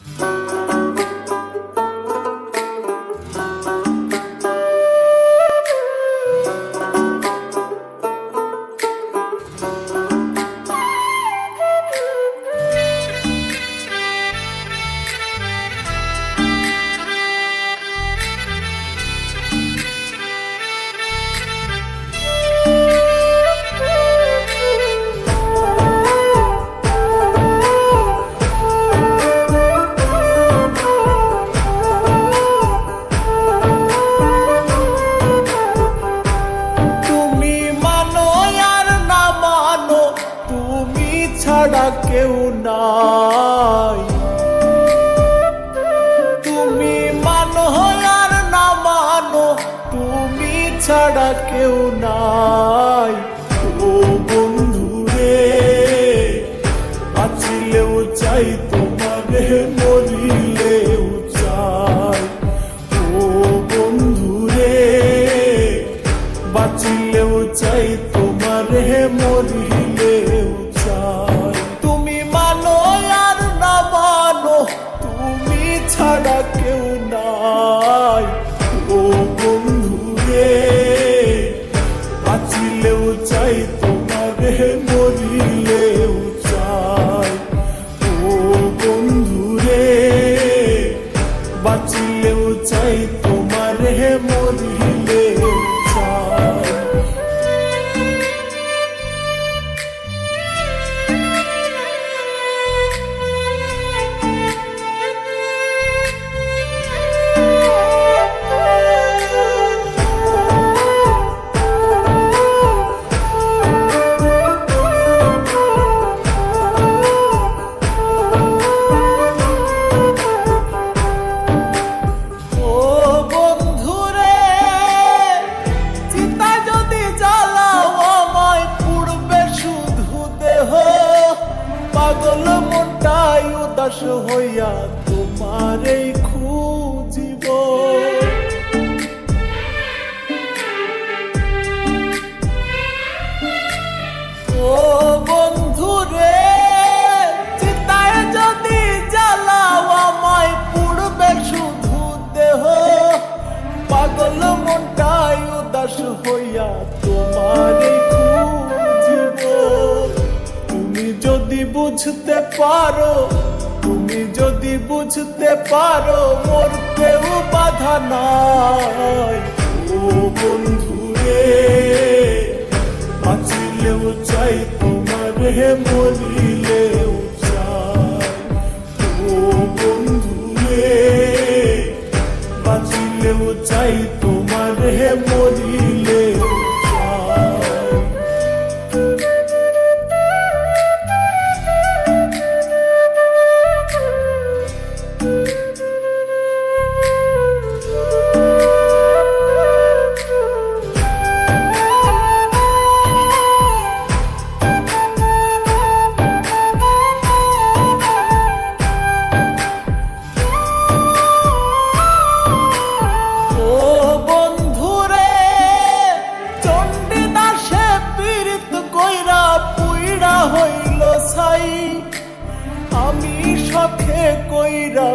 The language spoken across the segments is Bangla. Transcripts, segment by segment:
তুমি কেউ নাই। তুমি মানো আর না মানো, তুমি ছাড়া কেউ নাই। ও বন্ধু রে বাঁচিলেও চাই তোমারে তোমারে পাগল মনটাই উদাস হইয়া খুঁজিব। শুধু দেহ। পাগল মনটাই উদাস হইয়া তোমারে বুঝতে পারো, তুমি যদি বুঝতে পারো মরতেও বাধা নাই। ও বন্ধু বন্ধুরে, বাঁচিলেও চাই তোমারে মরিলেও চাই ও বন্ধু রে বাঁচিলেও চাই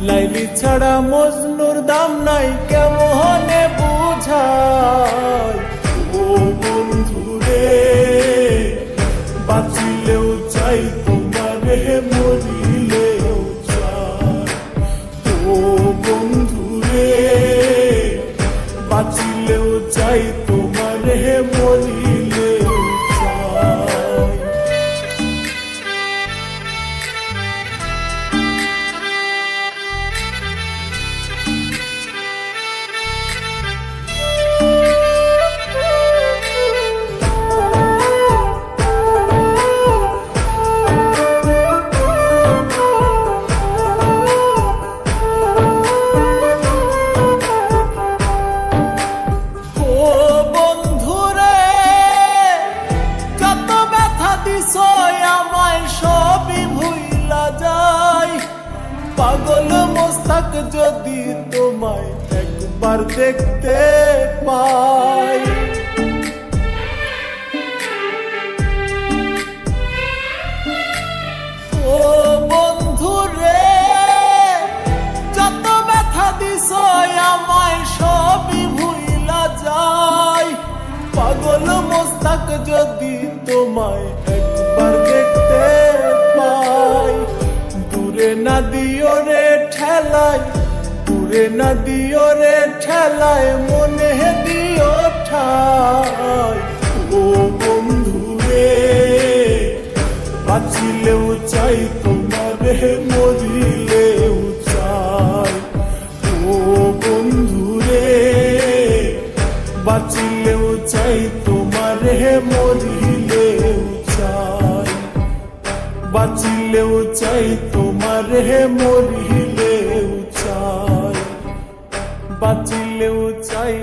লাইলি ছাড়া মজনুর দাম নাই কেমন বুঝাই? ও বন্ধুরে বাঁচিলেও চাই তোমারে পাগল মোস্তাক যদি তোমায় একবার দেখতে পাই। ও বন্ধু রে, যত ব্যথা দিস আমায় সবই ভুইলা যায়। পাগল মোস্তাক যদি তোমায় দূরে না রে ঠেলায় দূরে না দিও রে ঠেলায়, মনে দিও ও বন্ধু রে বাঁচিলেও চাই তোমারে মরিলেও চাই। ও বন্ধু রে বাঁচিলেও চাই তোমারে মরিলেও চাই। বাঁচিলেও চাই তোমারে মরিলেও চাই বাঁচিলেও চাই